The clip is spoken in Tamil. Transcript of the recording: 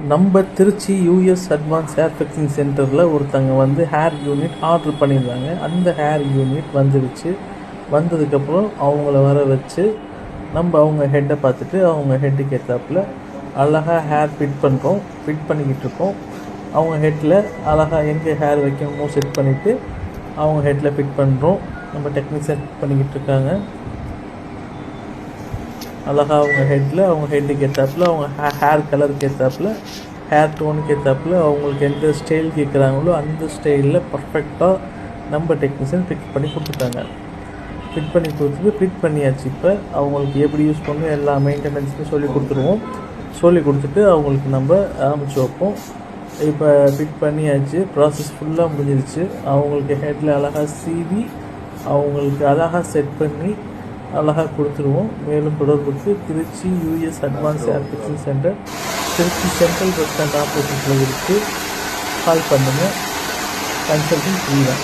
நம்ம Trichy US advance hair fixing சென்டரில் ஒருத்தங்க வந்து ஹேர் யூனிட் ஆர்டர் பண்ணியிருந்தாங்க. அந்த ஹேர் யூனிட் வந்துடுச்சு வந்ததுக்கப்புறம் அவங்கள வர வச்சு நம்ம அவங்க ஹெட்டை பார்த்துட்டு அவங்க ஹெட்டுக்கு ஏற்றாப்பில் அழகாக ஹேர் ஃபிட் பண்ணுறோம் ஃபிட் பண்ணிக்கிட்டு இருக்கோம். அவங்க ஹெட்டில் அழகாக எங்கே ஹேர் வைக்கணுமோ செட் பண்ணிவிட்டு அவங்க ஹெட்டில் ஃபிட் பண்ணுறோம் நம்ம டெக்னீஷியன் பண்ணிக்கிட்டு இருக்காங்க. அழகாக அவங்க ஹெட்டில் அவங்க ஹெட்டுக்கு ஏற்றாப்புல அவங்க ஹே ஹேர் கலருக்கு ஏற்றாப்புல ஹேர் டோனுக்கு ஏற்றாப்புல அவங்களுக்கு எந்த ஸ்டைல் கேட்குறாங்களோ அந்த ஸ்டைலில் பர்ஃபெக்டாக நம்ம டெக்னீஷியன் ஃபிட் பண்ணி கொடுத்துட்டாங்க. ஃபிட் பண்ணி கொடுத்துட்டு ஃபிட் பண்ணியாச்சு. இப்போ அவங்களுக்கு எப்படி யூஸ் பண்ணணும் எல்லா மெயின்டெனன்ஸுமே சொல்லி கொடுத்துருவோம். சொல்லி கொடுத்துட்டு அவங்களுக்கு நம்ம ஆரம்பிச்சு வைப்போம். இப்போ ஃபிட் பண்ணியாச்சு. ப்ராசஸ் ஃபுல்லாக முடிஞ்சிருச்சு. அவங்களுக்கு ஹெட்டில் அழகாக சீவி அவங்களுக்கு அழகாக செட் பண்ணி அழகாக கொடுத்துருவோம். மேலும் தொடர்புக்கு Trichy US advance hair fixing centre Trichy central bus stand ஆப்போசிட்டில் இருக்குது கால் பண்ணுங்கள் கன்சல்டிங் ஃப்ரீ தான்.